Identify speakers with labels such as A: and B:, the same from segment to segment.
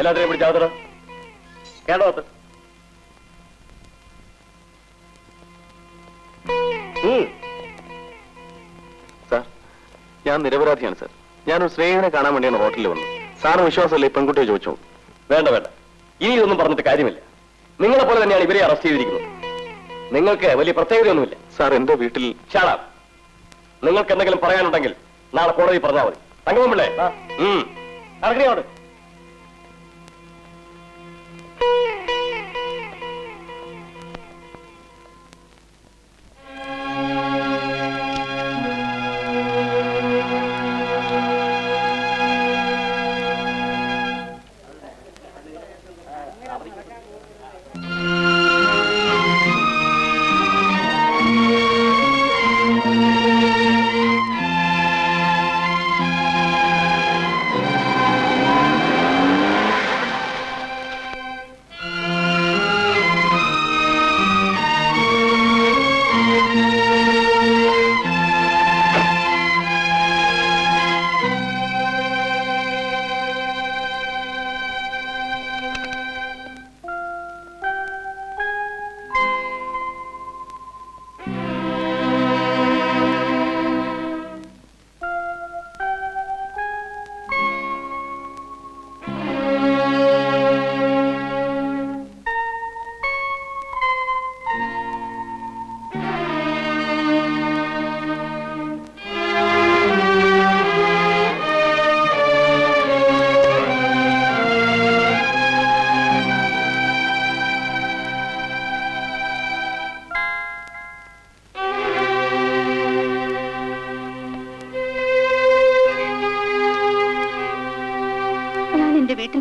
A: എല്ലാത്തിനെയും പിടിച്ചാത്തത് കേട്ടോ
B: സാർ ഞാൻ നിരപരാധിയാണ് സാർ. ഞാനൊരു സ്നേഹിതനെ കാണാൻ വേണ്ടിയാണ് ഹോട്ടലിൽ വന്നത്. സാറിന് വിശ്വാസമല്ലേ പെൺകുട്ടിയെ ചോദിച്ചു.
A: വേണ്ട വേണ്ട. ഇനി ഇതൊന്നും പറഞ്ഞിട്ട് കാര്യമില്ല. നിങ്ങളെ പോലെ തന്നെയാണ് ഇവരെ അറസ്റ്റ് ചെയ്തിരിക്കുന്നത്. നിങ്ങൾക്ക് വലിയ പ്രത്യേകതയൊന്നുമില്ല.
B: സാർ എന്റെ വീട്ടിൽ
A: ഷാടാ നിങ്ങൾക്ക് എന്തെങ്കിലും പറയാനുണ്ടെങ്കിൽ നാളെ കോടതി പറഞ്ഞാൽ മതി. തങ്കമ്പിള്ളേ ഇറങ്ങിയോട്
C: ഞാൻ Thank you.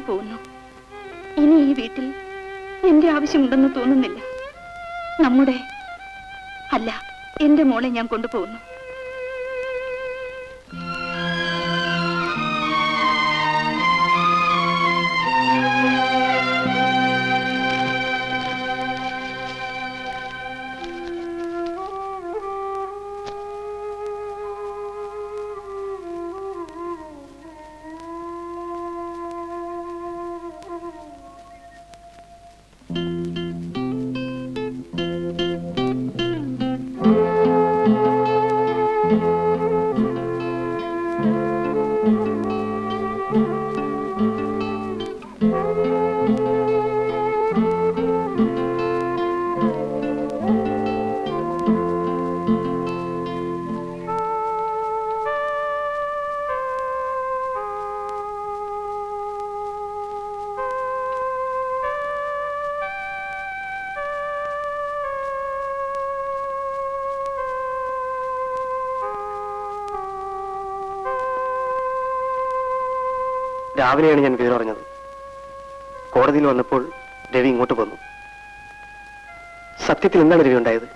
C: പോകുന്നു. ഇനി ഈ വീട്ടിൽ എന്റെ ആവശ്യമുണ്ടെന്ന് തോന്നുന്നില്ല. നമ്മുടെ അല്ല എന്റെ മോളെ ഞാൻ കൊണ്ടുപോകുന്നു.
B: രാവിലെയാണ് ഞാൻ വിവരം അറിഞ്ഞത് കോടതിയിൽ വന്നപ്പോൾ രവി ഇങ്ങോട്ട് വന്നു. സത്യത്തിൽ എന്താണ് രവി ഉണ്ടായത്?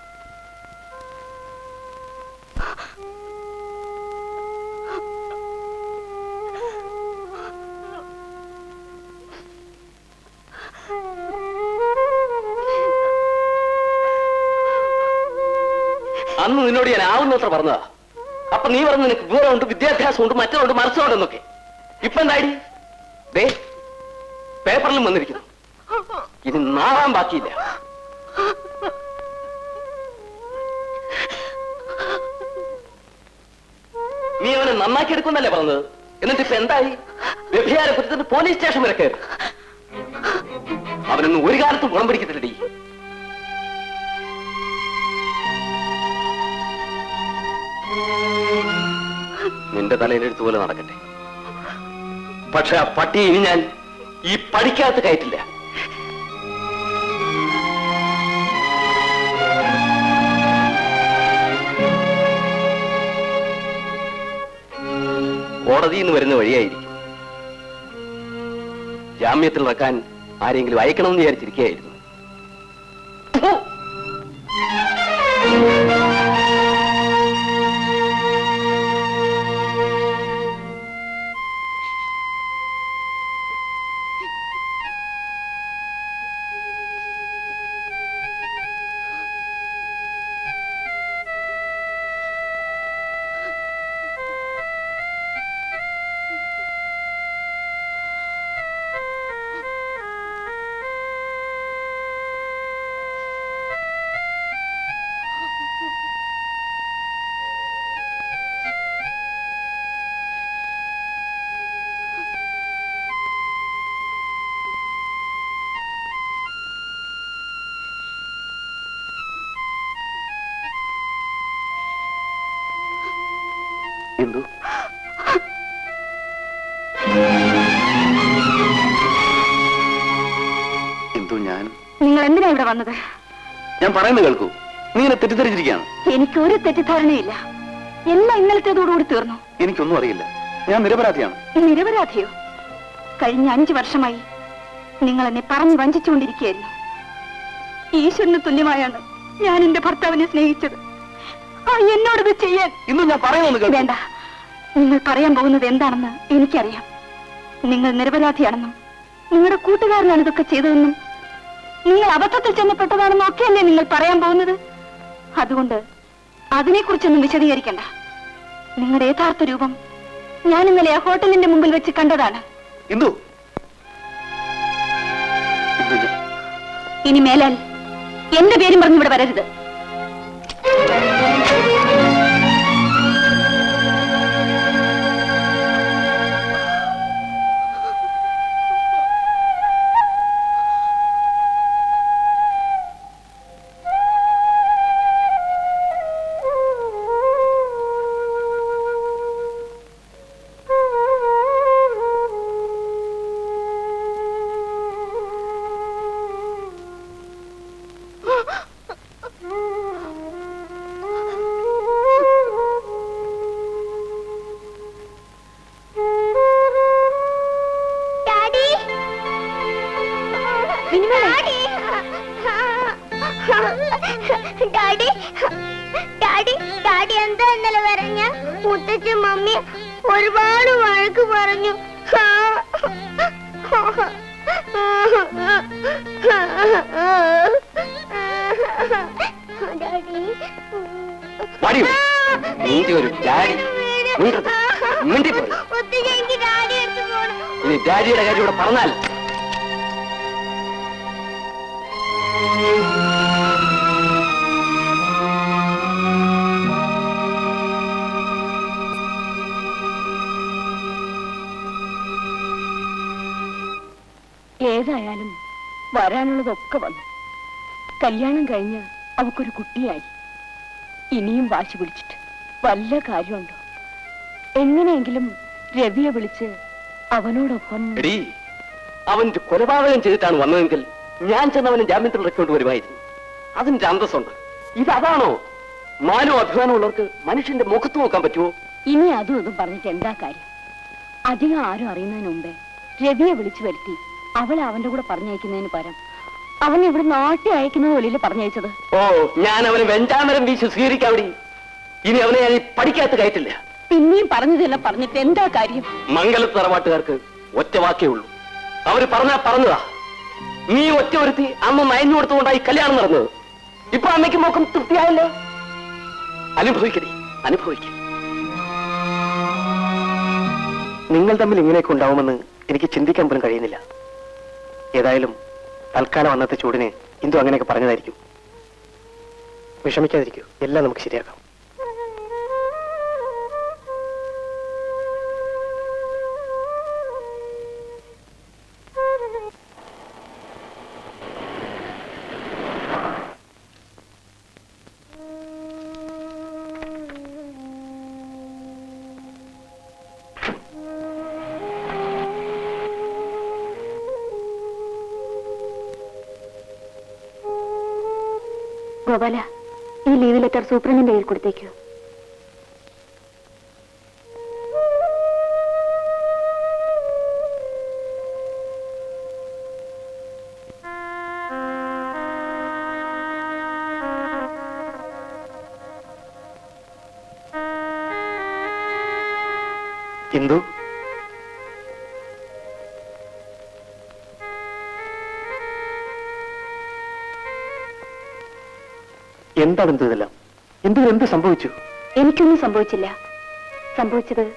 A: അന്ന് നിന്നോട് ഞാൻ ആവുന്നത്ര പറഞ്ഞതാ. അപ്പൊ നീ പറഞ്ഞു നിനക്ക് വിവരമുണ്ട് വിദ്യാഭ്യാസമുണ്ട് മറ്റുണ്ട് മനസ്സുണ്ടെന്നൊക്കെ ഇപ്പൊ എന്തായി? ദേ പേപ്പറിലും വന്നിരിക്കുന്നു. ഇത് നാളാൻ ബാക്കിയില്ല. നീ അവനെ നന്നാക്കി എടുക്കുന്നല്ലേ പറഞ്ഞത്? എന്നിട്ട് ഇപ്പൊ എന്തായി? വ്യഭിചാര കുറ്റത്തിന് പോലീസ് സ്റ്റേഷൻ വരെ കയറി. അവനൊന്നും ഒരു കാലത്തും ഗുണം പിടിക്കത്തില്ലടി. നിന്റെ തലയിലെടുത്ത് പോലെ നടക്കട്ടെ. പക്ഷെ ആ പട്ടി ഇനി ഞാൻ ഈ പടിക്കകത്ത് കയറ്റില്ല. കോടതിയിൽ നിന്ന് വരുന്ന വഴിയായിരിക്കും. ജാമ്യത്തിൽ ഇറക്കാൻ ആരെങ്കിലും അയക്കണമെന്ന് വിചാരിച്ചിരിക്കുകയായിരുന്നു.
B: എന്തു എന്തു ഞാൻ?
C: നിങ്ങൾ എന്തിനാ ഇവിടെ വന്നത്?
B: ഞാൻ പറയുന്നത് കേൾക്കൂ. നീ എന്നെ തെറ്റിദ്ധരിച്ചിരിക്കുകയാണ്.
C: എനിക്ക് ഒരു തെറ്റിദ്ധാരണയില്ല. എല്ലാം ഇന്നലത്തേതോടുകൂടി തീർന്നു.
B: എനിക്കൊന്നും അറിയില്ല. ഞാൻ നിരപരാധിയാണ്.
C: നിരപരാധിയോ? കഴിഞ്ഞ അഞ്ചു വർഷമായി നിങ്ങൾ എന്നെ പറഞ്ഞു വഞ്ചിച്ചുകൊണ്ടിരിക്കുകയായിരുന്നു. ഈശ്വരന് തുല്യമായാണ് ഞാൻ എന്റെ ഭർത്താവിനെ സ്നേഹിച്ചത്. ആ എന്നോടത് ചെയ്യാൻ.
B: ഇന്നും ഞാൻ പറയുന്നു
C: വേണ്ട. നിങ്ങൾ പറയാൻ പോകുന്നത് എന്താണെന്ന് എനിക്കറിയാം. നിങ്ങൾ നിരപരാധിയാണെന്നും നിങ്ങളുടെ കൂട്ടുകാരനാണ് ഇതൊക്കെ ചെയ്തതെന്നും നിങ്ങൾ അബദ്ധത്തിൽ ചെന്നപ്പെട്ടതാണെന്നും ഒക്കെയല്ലേ നിങ്ങൾ പറയാൻ പോകുന്നത്? അതുകൊണ്ട് അതിനെക്കുറിച്ചൊന്നും വിശദീകരിക്കണ്ട. നിങ്ങളുടെ യഥാർത്ഥ രൂപം ഞാൻ ഇന്നലെ ആ ഹോട്ടലിന്റെ മുമ്പിൽ വെച്ച് കണ്ടതാണ്. ഇനി മേലാൽ എന്റെ പേരും പറഞ്ഞിവിടെ വരരുത്.
D: ഡാഡി
A: ഇനി ഡാഡിയുടെ കാര്യം ഇവിടെ പറഞ്ഞാൽ
C: ഏതായാലും വരാനുള്ളതൊക്കെ വന്നു. കല്യാണം കഴിഞ്ഞ് അവക്കൊരു കുട്ടിയായി. ഇനിയും വാശി പിടിച്ചിട്ട്. വല്ല കാര്യമുണ്ടോ? എങ്ങനെയെങ്കിലും രവിയെ വിളിച്ച് അവനോടൊപ്പം
A: എടി അവൻ ഒരു കൊലപാതകം ചെയ്തിട്ടാണ് വന്നതെങ്കിൽ ഞാൻ ചെന്ന് അവനെ ജാമ്യത്തിൽ ഇറക്കിക്കൊണ്ട് വരുമായിരുന്നു. അതിന്റെ അന്തസ്സുണ്ട്. ഇതതാണോ മാനോ അഭിമാനമുള്ളവർക്ക് മനുഷ്യന്റെ മുഖത്ത് നോക്കാൻ പറ്റുമോ?
C: ഇനി അതും ഇതും പറഞ്ഞിട്ട് എന്താ കാര്യം? അധികം ആരും അറിയുന്നതിന് മുമ്പേ രവിയെ വിളിച്ചു വരുത്തി അവളെ അവന്റെ കൂടെ പറഞ്ഞയക്കുന്നതിന് പരം അവൻ ഇവിടെ നാട്ടി അയക്കുന്നത് പോലെ പറഞ്ഞയച്ചത്?
A: ഓ ഞാൻ അവനെ വെഞ്ചാമരം വീശി സ്വീകരിക്കാവിടി. ഇനി അവനെ ഞാൻ പഠിക്കാത്ത കയറ്റില്ല.
C: പിന്നെയും പറഞ്ഞതെല്ലാം പറഞ്ഞിട്ട് എന്താ കാര്യം?
A: മംഗല തറവാട്ടുകാർക്ക് ഒറ്റ വാക്കേ ഉള്ളൂ. അവർ പറഞ്ഞാ പറഞ്ഞതാ. നീ ഒറ്റ ഒരുത്തി അമ്മ മയഞ്ഞു കൊടുത്തുകൊണ്ടായി കല്യാണം നടന്നത്. ഇപ്പൊ അമ്മയ്ക്ക് മോക്കം തൃപ്തിയായല്ലോ? അനുഭവിക്കടി അനുഭവിക്ക. നിങ്ങൾ തമ്മിൽ ഇങ്ങനെയൊക്കെ ഉണ്ടാവുമെന്ന് എനിക്ക് ചിന്തിക്കാൻ പോലും കഴിയുന്നില്ല. ഏതായാലും തൽക്കാലം അന്നത്തെ ചൂടിന് ഇന്ദു അങ്ങനെയൊക്കെ പറഞ്ഞതായിരിക്കും. വിഷമിക്കാതിരിക്കൂ എല്ലാം നമുക്ക് ശരിയാക്കാം.
C: ഗോപാല ഈ ലീവ് ലെറ്റർ സൂപ്രണ്ടിന്റെ കയ്യിൽ കൊടുത്തേക്കൂ.
A: ഇന്ദു എന്താണ് എന്ത് ഇതെല്ലാം എന്ത് സംഭവിച്ചു?
C: എനിക്കൊന്നും സംഭവിച്ചില്ല. സംഭവിച്ചത്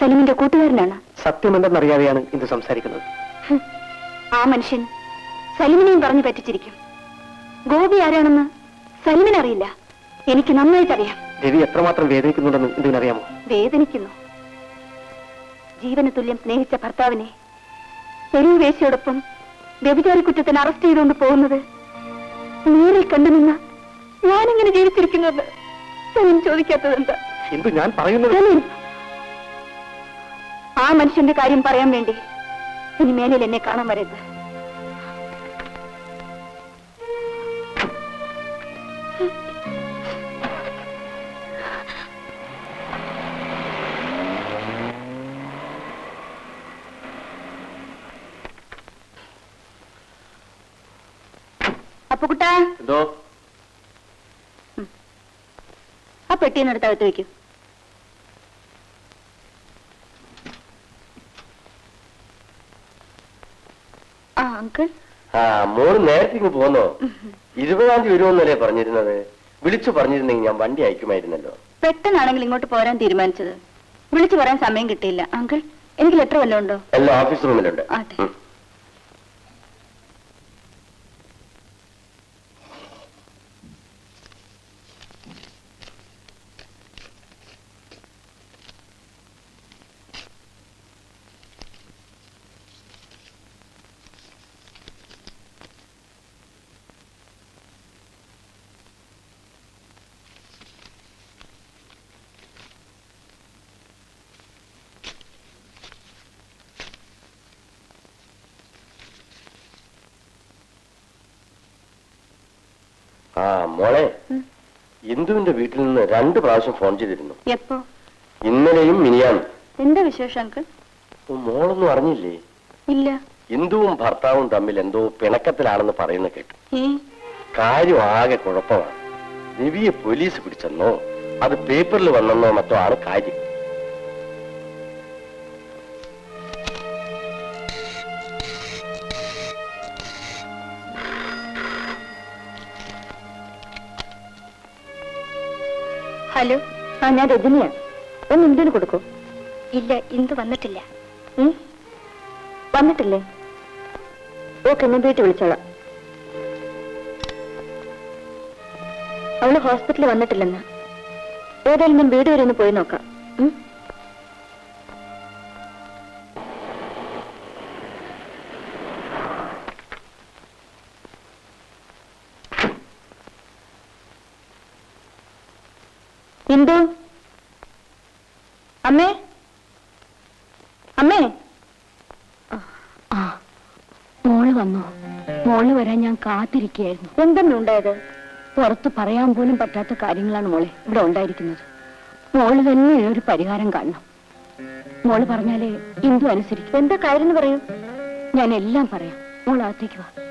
C: സലീമിന്റെ കൂട്ടുകാരനാണ്.
A: സത്യമെന്തെന്നറിയാതെയാണ് ഇന്ദു സംസാരിക്കുന്നത്.
C: ആ മനുഷ്യൻ സലീമിനെയും പറഞ്ഞു പറ്റിച്ചിരിക്കും. ഗോപി ആരാണെന്ന് സലീമിനറിയില്ല. എനിക്ക് നന്നായിട്ടറിയാം.
A: രവി എത്രമാത്രം വേദനിക്കുന്നുണ്ടെന്ന് ഇതിനറിയാമോ
C: വേദനിക്കുന്നു. ജീവന് തുല്യം സ്നേഹിച്ച ഭർത്താവിനെ തെരുവ് വേശിയോടൊപ്പം വ്യഭിചാരി കുറ്റത്തിന് അറസ്റ്റ് ചെയ്തുകൊണ്ട് പോകുന്നത് നേരിൽ കണ്ടുനിന്ന ഞാനിങ്ങനെ ജീവിച്ചിരിക്കുന്നത്? ചോദിക്കാത്തത് എന്താ
A: ഞാൻ പറയുന്നത്?
E: ആ മനുഷ്യന്റെ കാര്യം പറയാൻ വേണ്ടി ഇനി മേലിൽ എന്നെ കാണാൻ വരരുത്. അപ്പൊ കുട്ടാ
F: എന്തോ?
E: ആ പെട്ടിന്ന് എടുത്ത് അകത്ത് വെക്കൂ. ആ അങ്കിൾ.
F: ആ മോൾ നേരത്തെ ഇങ്ങ് പോന്നോ? ഇരുപതാം തീയതി വരുമെന്നല്ലേ പറഞ്ഞിരുന്നത്. വിളിച്ചു പറഞ്ഞിരുന്നെങ്കിൽ ഞാൻ വണ്ടി അയക്കുമായിരുന്നല്ലോ.
E: പെട്ടെന്നാണെങ്കിൽ ഇങ്ങോട്ട് പോരാൻ തീരുമാനിച്ചത്. വിളിച്ചു പറയാൻ സമയം കിട്ടിയില്ല. അങ്കിൾ എനിക്ക് ലെറ്റർ വല്ലതും ഉണ്ടോ?
F: എല്ലാം ഓഫീസ് റൂമിലുണ്ട്
E: അതെ.
F: ഉം. ആ മോളെ
E: ഉം.
F: ഇന്ദുവിന്റെ വീട്ടിൽ നിന്ന് രണ്ട് പ്രാവശ്യം ഫോൺ ചെയ്തിരുന്നു.
E: എപ്പോ?
F: ഇന്നലെയും മിനിയാണ്
E: എന്താ വിശേഷം അങ്കിൾ?
F: മോളൊന്നും അറിഞ്ഞില്ലേ?
E: ഇല്ല.
F: ഇന്ദുവും ഭർത്താവും തമ്മിൽ എന്തോ പിണക്കത്തിലാണെന്ന് പറയുന്ന കേട്ടു. കാര്യം ആകെ കുഴപ്പമാണ്. രവിയെ പോലീസ് പിടിച്ചെന്നോ അത് പേപ്പറിൽ വന്നെന്നോ മറ്റോ ആണ് കാര്യം.
E: ഹലോ. ആ ഞാൻ രജനിയാ. ഒന്ന് ഇന്ത്യന് കൊടുക്കൂ.
C: ഇല്ല ഇന്ത് വന്നിട്ടില്ല?
E: വന്നിട്ടില്ലേ? ഓക്കെ ഞാൻ വീട്ടിൽ വിളിച്ചോളാം. അവൾ ഹോസ്പിറ്റലിൽ വന്നിട്ടില്ലെന്ന്. ഏതായാലും ഞാൻ വീട് വരെ ഒന്ന് പോയി നോക്കാം.
G: മോൾ വരാൻ ഞാൻ കാത്തിരിക്കുകയായിരുന്നു.
E: എന്തെന്നെ ഉണ്ടായത്
G: പുറത്ത് പറയാൻ പോലും പറ്റാത്ത കാര്യങ്ങളാണ് മോളെ ഇവിടെ ഉണ്ടായിരിക്കുന്നത്. മോൾ തന്നെ ഒരു പരിഹാരം കാണണം. മോൾ പറഞ്ഞാലേ ഇന്ദു അനുസരിക്കും.
E: എന്താ കാര്യം പറയൂ?
G: ഞാൻ എല്ലാം പറയാം. മോൾ അകത്തേക്ക് വാ.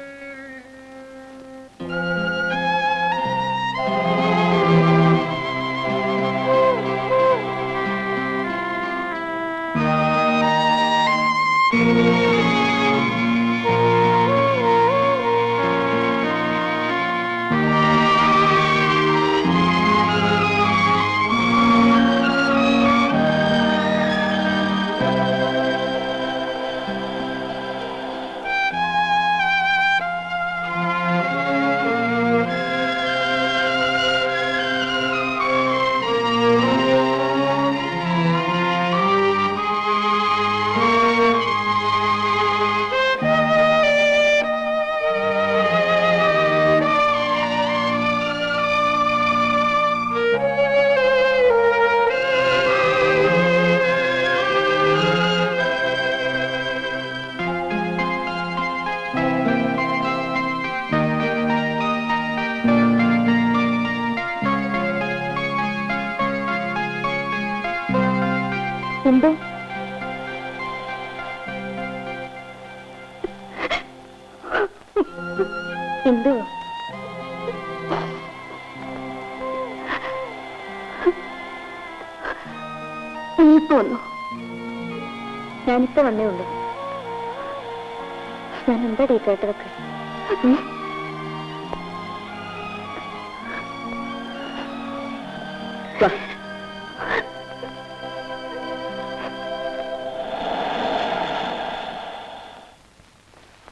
E: വന്നേ ഉള്ളൂ. ഞാൻ എന്താടി കേട്ടതൊക്കെ.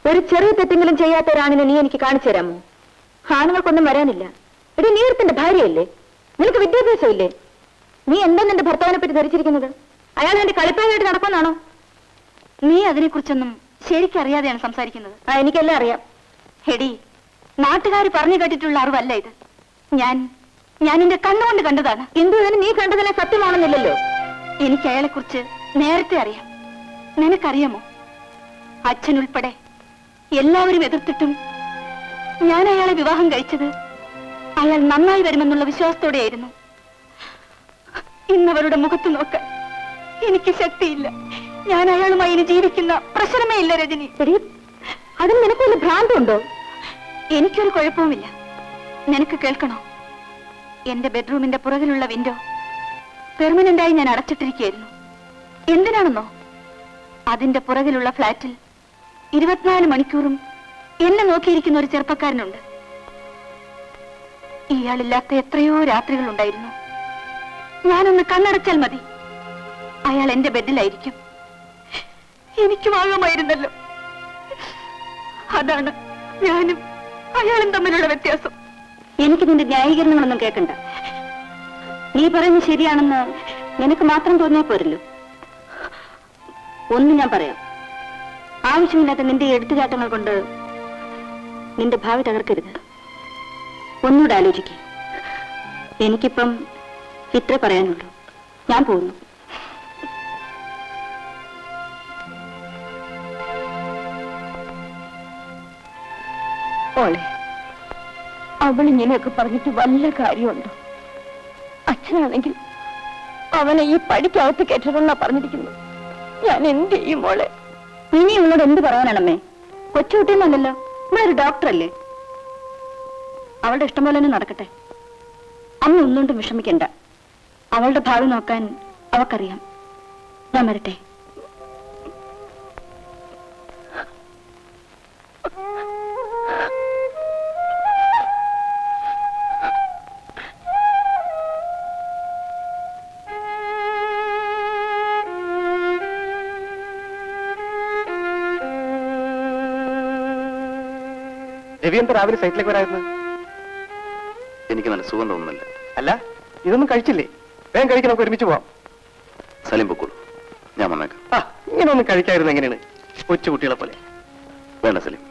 E: ഒരു ചെറിയ തെറ്റെങ്കിലും ചെയ്യാത്ത ഒരാണിനെ നീ എനിക്ക് കാണിച്ചു തരാമോ? ആണുങ്ങൾക്കൊന്നും വരാനില്ല. എടി നീ ഒരുത്തിന്റെ ഭാര്യയല്ലേ? നിനക്ക് വിദ്യാഭ്യാസം ഇല്ലേ നീ എന്താ നിന്റെ ഭർത്താവിനെ പറ്റി ധരിച്ചിരിക്കുന്നത്? അയാൾ എന്റെ കളിപ്പാനായിട്ട് നടക്കുന്നാണോ നീ അതിനെക്കുറിച്ചൊന്നും ശരിക്കറിയാതെയാണ് സംസാരിക്കുന്നത്. ആ എനിക്കെല്ലാം അറിയാം. ഹെടി നാട്ടുകാർ പറഞ്ഞു കേട്ടിട്ടുള്ള അറിവല്ല ഇത്. ഞാൻ ഞാൻ എന്റെ കണ്ണുകൊണ്ട് കണ്ടതാണ്. എന്തു ഇതിന് നീ കണ്ടതിനെ സത്യമാണെന്നില്ലല്ലോ. എനിക്ക് അയാളെ കുറിച്ച് നേരത്തെ അറിയാം.
C: നിനക്കറിയാമോ? അച്ഛൻ ഉൾപ്പെടെ എല്ലാവരും എതിർത്തിട്ടും ഞാൻ അയാളെ വിവാഹം കഴിച്ചത് അയാൾ നന്നായി വരുമെന്നുള്ള വിശ്വാസത്തോടെയായിരുന്നു. ഇന്നവരുടെ മുഖത്ത് നോക്കാൻ എനിക്ക് ശക്തിയില്ല. ഞാൻ അയാളുമായി ഇനി ജീവിക്കുന്ന പ്രശ്നമേ ഇല്ല രജനി. അതിന് നിനക്ക് വല്ല ഭ്രാന്തുണ്ടോ? എനിക്കൊരു കുഴപ്പവുമില്ല. നിനക്ക് കേൾക്കണോ? എന്റെ ബെഡ്റൂമിന്റെ പുറകിലുള്ള വിൻഡോ പെർമനന്റായി ഞാൻ അടച്ചിട്ടിരിക്കുകയായിരുന്നു. എന്തിനാണെന്നോ? അതിന്റെ പുറകിലുള്ള ഫ്ലാറ്റിൽ ഇരുപത്തിനാല് മണിക്കൂറും എന്നെ നോക്കിയിരിക്കുന്ന ഒരു ചെറുപ്പക്കാരനുണ്ട്. ഇയാളില്ലാത്ത എത്രയോ രാത്രികൾ ഉണ്ടായിരുന്നു ഞാനൊന്ന് കണ്ണടച്ചാൽ മതി. അയാൾ എന്റെ ബെഡിലായിരിക്കും. എനിക്കും ആകാമായിരുന്നല്ലോ. അതാണ് ഞാനും അയാളും തമ്മിലുള്ള വ്യത്യാസം. എനിക്ക് നിന്റെ ന്യായീകരണങ്ങളൊന്നും കേൾക്കണ്ട. നീ പറയുന്നത് ശരിയാണെന്ന് നിനക്ക് മാത്രം തോന്നിയാൽ പോരല്ലോ. ഒന്ന് ഞാൻ പറയാം. ആവശ്യമില്ലാത്ത നിന്റെ എടുത്തുചാട്ടങ്ങൾ കൊണ്ട് നിന്റെ ഭാവി തകർക്കരുത്. ഒന്നുകൂടെ ആലോചിക്കുക എനിക്കിപ്പം ഇത്രേ പറയാനുള്ളൂ. ഞാൻ പോകുന്നു.
G: ഓളെ അവൾ ഇങ്ങനെയൊക്കെ പറഞ്ഞിട്ട് വല്ല കാര്യമുണ്ടോ? അച്ഛനാണെങ്കിൽ അവനെ ഈ പടിക്കകത്ത് കേട്ടതെന്നാ പറഞ്ഞിരിക്കുന്നു ഞാൻ എന്ത് ചെയ്യും മോളെ?
C: ഇനി ഇവളോട് എന്ത് പറയാനാണമ്മേ കൊച്ചുകുട്ടിന്നല്ലോ ഇവളൊരു ഡോക്ടറല്ലേ? അവളുടെ ഇഷ്ടം പോലെ തന്നെ നടക്കട്ടെ. അമ്മ ഒന്നുകൊണ്ടും വിഷമിക്കണ്ട. അവളുടെ ഭാവി നോക്കാൻ അവക്കറിയാം. ഞാൻ വരട്ടെ.
B: എന്താ രാവിലെ സൈറ്റിലേക്ക് വരായിരുന്നു എനിക്ക് നല്ല സുഖം തോന്നുന്നില്ല.
H: അല്ല ഇതൊന്നും കഴിച്ചില്ലേ? വേഗം കഴിക്കാൻ നമുക്ക് ഒരുമിച്ച് പോവാം.
B: സലീം പൊക്കോളൂ. ഞാൻ വന്നേക്കാം.
H: ആ ഇങ്ങനെ ഒന്നും കഴിക്കായിരുന്നു എങ്ങനെയാണ്? കൊച്ചു കുട്ടികളെ പോലെ.
B: വേണ്ട സലീം.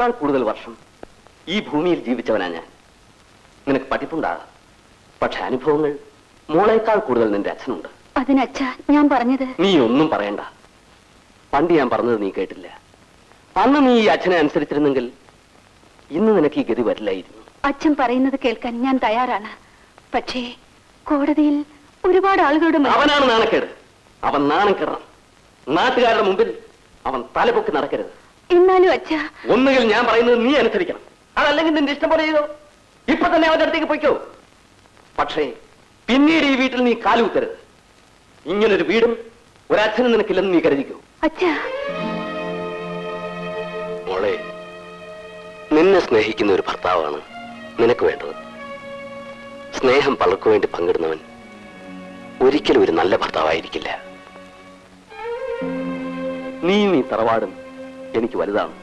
A: നിന്നേക്കാൾ കൂടുതൽ വർഷം ഈ ഭൂമിയിൽ ജീവിച്ചവനാ ഞാൻ. നിനക്ക് പഠിപ്പുണ്ടാകാം പക്ഷെ അനുഭവങ്ങൾ മോളേക്കാൾ കൂടുതൽ നിന്റെ അച്ഛനുണ്ട്.
C: അതിനച്ഛ ഞാൻ പറഞ്ഞത്.
A: നീ ഒന്നും പറയണ്ട. പണ്ട് ഞാൻ പറഞ്ഞത് നീ കേട്ടില്ല. അന്ന് നീ ഈ അച്ഛനെ അനുസരിച്ചിരുന്നെങ്കിൽ ഇന്ന് നിനക്ക് ഈ ഗതി വരില്ലായിരുന്നു.
C: അച്ഛൻ പറയുന്നത് കേൾക്കാൻ ഞാൻ തയ്യാറാണ്. പക്ഷേ കോടതിയിൽ ഒരുപാട് ആളുകളുടെ
A: അവനാണ് നാണക്കേട്. അവൻ നാണം കെടണം നാട്ടുകാരുടെ മുമ്പിൽ അവൻ തലപൊക്കി നടക്കരുത്.
C: എന്നാലും അച്ഛ.
A: ഒന്നുകിൽ ഞാൻ പറയുന്നത് നീ അനുസരിക്കണം. അതല്ലെങ്കിൽ നിന്റെ ഇഷ്ടം പോലെ ചെയ്തോ. ഇപ്പൊ തന്നെ അവന്റെ അടുത്തേക്ക് പോയിക്കോ. പക്ഷേ പിന്നീട് ഈ വീട്ടിൽ നീ കാലുകുത്തരുത് ഇങ്ങനൊരു വീടും ഒരച്ഛനും നിനക്കില്ലെന്ന് നീ കരുതിക്കോ.
C: അച്ഛ.
A: മോളെ നിന്നെ സ്നേഹിക്കുന്ന ഒരു ഭർത്താവാണ് നിനക്ക് വേണ്ടത്. സ്നേഹം പലർക്കു വേണ്ടി പങ്കിടുന്നവൻ ഒരിക്കലും ഒരു നല്ല ഭർത്താവായിരിക്കില്ല. നീ നീ തറവാടും എനിക്ക് വലുതാണ്.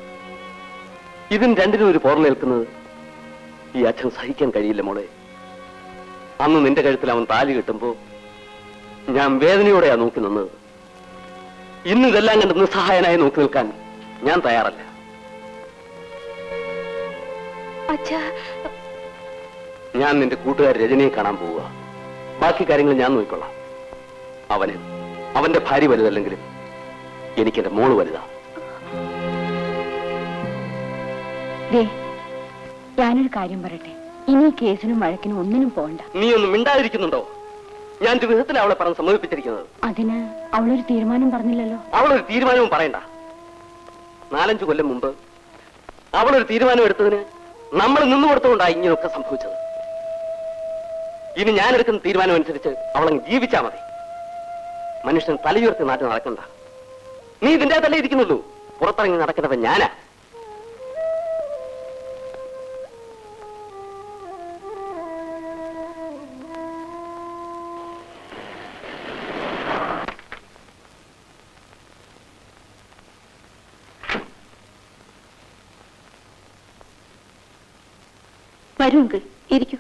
A: ഇതും രണ്ടിനും ഒരു പോർലേൽക്കുന്നത് ഈ അച്ഛൻ സഹിക്കാൻ കഴിയില്ല മോളെ. അന്ന് നിന്റെ കഴുത്തിൽ അവൻ താലി കിട്ടുമ്പോ ഞാൻ വേദനയോടെയാ നോക്കി നിന്നത്. ഇന്ന് ഇതെല്ലാം കണ്ട് നിസ്സഹായനായി നോക്കി നിൽക്കാൻ ഞാൻ തയ്യാറല്ല. ഞാൻ നിന്റെ കൂട്ടുകാർ രജനിയെ കാണാൻ പോവുക. ബാക്കി കാര്യങ്ങൾ ഞാൻ നോക്കിക്കൊള്ളാം. അവന് അവന്റെ ഭാര്യ വലുതല്ലെങ്കിലും എനിക്കെന്റെ മോൾ വലുതാ
G: ദേ ഞാനൊരു കാര്യം പറയട്ടെ. ഇനി കേസിനും വഴക്കിനും ഒന്നിനും പോകണ്ട
A: നീ ഒന്നും മിണ്ടാതിരിക്കുന്നുണ്ടോ? ഞാൻ വിധത്തിൽ അവളെ പറഞ്ഞ് സമ്മതിപ്പിച്ചിരിക്കുന്നത്.
G: അതിന് അവളൊരു തീരുമാനം പറഞ്ഞില്ലല്ലോ.
A: അവളൊരു തീരുമാനവും പറയണ്ട. നാലഞ്ചു കൊല്ലം മുമ്പ് അവളൊരു തീരുമാനം എടുത്തതിന് നമ്മൾ നിന്നു കൊടുത്തുകൊണ്ടാണ് ഇങ്ങനെയൊക്കെ സംഭവിച്ചത്. ഇനി ഞാൻ എടുക്കുന്ന തീരുമാനം അനുസരിച്ച് അവളങ്ങ് ജീവിച്ചാ മതി. മനുഷ്യൻ തലയുയർത്തി നാട്ടിൽ നടക്കണ്ട. നീ ഇതിന്റെ തലേ ഇരിക്കുന്നുള്ളൂ. പുറത്തിറങ്ങി നടക്കുന്നവൻ ഞാനാ.
E: വരൂ അങ്കിൾ ഇരിക്കൂ.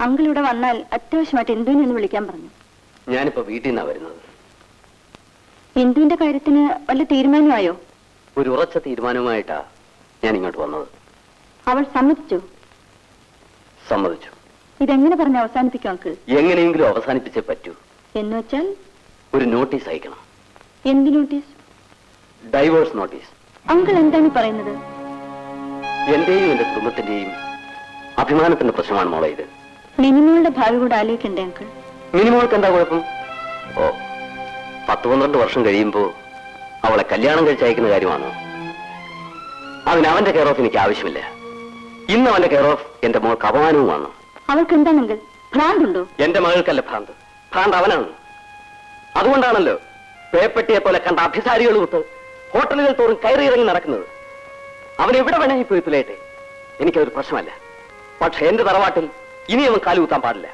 E: അങ്കിൾ ഇവിടെ വന്നാൽ അത്യാവശ്യമായിട്ട് എന്തുവിനെ ഒന്ന് വിളിക്കാൻ പറഞ്ഞു.
A: ഞാനിപ്പോ വീട്ടിൽ നിന്നാ വരുന്നത്.
E: എന്തുവിന്റെ കാര്യത്തിന് വല്ല തീരുമാനമായോ?
A: ഒരു ഉറച്ച തീരുമാനവുമായിട്ടാ ഞാൻ ഇങ്ങോട്ട് വന്നത്.
E: അവൾ സമ്മതിച്ചു?
A: സമ്മതിച്ചു.
E: ഇതെങ്ങനെ പറഞ്ഞ് അവസാനിപ്പിക്കും അങ്കിൾ?
A: എങ്ങനെയെങ്കിലും അവസാനിപ്പിച്ചേ പറ്റൂ.
E: എന്ന് വെച്ചാൽ?
A: ഒരു നോട്ടീസ് അയക്കണം.
E: എന്ത് നോട്ടീസ്?
A: Divorce notice.
E: അങ്കിൾ എന്താണ് പറയുന്നത്?
A: എന്റെയും എന്റെ കുടുംബത്തിന്റെയും അഭിമാനത്തിന്റെ പ്രശ്നമാണ് മോളെ ഇത്.
E: മിനിമോളുടെ ഭാവി കൂടെ ആലോചിക്കണ്ടേ അങ്കിൾ?
A: മിനിമോൾക്ക് എന്താ കുഴപ്പം? ഓ പത്ത് പന്ത്രണ്ട് വർഷം കഴിയുമ്പോ അവളെ കല്യാണം കഴിച്ച് അയക്കുന്ന കാര്യമാണ്? അതിന് അവന്റെ കെയർ ഓഫ് എനിക്ക് ആവശ്യമില്ല. ഇന്ന് അവന്റെ കെയർ ഓഫ് എന്റെ മോൾക്ക് അപമാനവുമാണ്.
E: അവൾക്ക് എന്താണെങ്കിൽ ഭ്രാന്തുണ്ടോ?
A: എന്റെ മകൾക്കല്ല ഭ്രാന്ത്. ഭ്രാന്ത് അവനാണ്. അതുകൊണ്ടാണല്ലോ പേപ്പട്ടിയെ പോലെ കണ്ട അഭിസാരികൾ വിട്ട് ഹോട്ടലുകൾ തോറും കയറി ഇറങ്ങി നടക്കുന്നത്. അവൻ എവിടെ വേണമെങ്കിൽ പോയി തുലയട്ടെ. എനിക്കതൊരു പ്രശ്നമല്ല. പക്ഷെ എന്റെ തറവാട്ടിൽ ഇനി അവൻ കാലുകുത്താൻ പാടില്ല.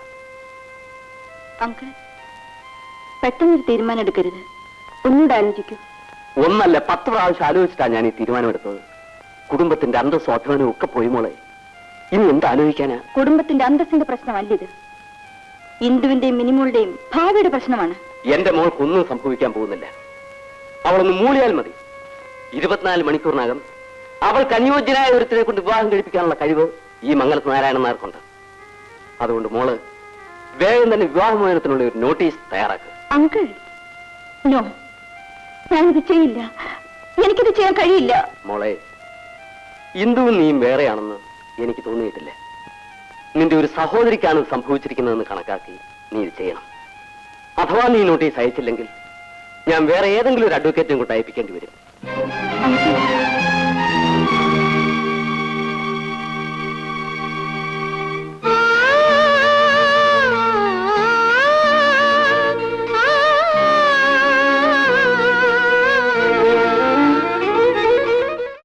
E: അങ്കിൾ പെട്ടെന്നൊരു തീരുമാനം എടുക്കരുത് ഒന്നുകൂടെ ആലോചിക്കൂ.
A: ഒന്നല്ല പത്ത് പ്രാവശ്യം ആലോചിച്ചിട്ടാണ് ഞാൻ ഈ തീരുമാനമെടുത്തത്. കുടുംബത്തിന്റെ അന്തസ്സും അഭിമാനവും ഒക്കെ പോയി മോളെ. ഇനി എന്ത് ആലോചിക്കാനാ?
E: കുടുംബത്തിന്റെ അന്തസ്സിന്റെ പ്രശ്നമല്ല ഇത് ഇന്ദുവിന്റെയും മിനിമോളുടെയും ഭാവിയുടെ പ്രശ്നമാണ്.
A: എന്റെ മോൾക്കൊന്നും സംഭവിക്കാൻ പോകുന്നില്ല. അവളൊന്ന് മൂളിയാൽ മതി. ഇരുപത്തിനാല് മണിക്കൂറിനകം അവൾക്ക് അനുയോജ്യനായ ഒരുത്തിനെ കൊണ്ട് വിവാഹം കഴിപ്പിക്കാനുള്ള കഴിവ് ഈ മംഗലത്ത് നാരായണൻ നായർക്കുണ്ട്. അതുകൊണ്ട് മോൾ വേഗം തന്നെ വിവാഹമോചനത്തിനുള്ള ഒരു നോട്ടീസ് തയ്യാറാക്കുക
E: അങ്കിൾ നോ ഞാനിത് ചെയ്യില്ല. എനിക്കിത് ചെയ്യാൻ കഴിയില്ല.
A: മോളെ ഇന്ദുവും നീയും വേറെയാണെന്ന് എനിക്ക് തോന്നിയിട്ടില്ല. നിന്റെ ഒരു സഹോദരിക്കാണ് സംഭവിച്ചിരിക്കുന്നതെന്ന് കണക്കാക്കി നീ ഇത് ചെയ്യണം. അഥവാ നീ നോട്ടീസ് അയച്ചില്ലെങ്കിൽ ഞാൻ വേറെ ഏതെങ്കിലും ഒരു അഡ്വക്കേറ്റും കൊണ്ട് അയപ്പിക്കേണ്ടി വരും.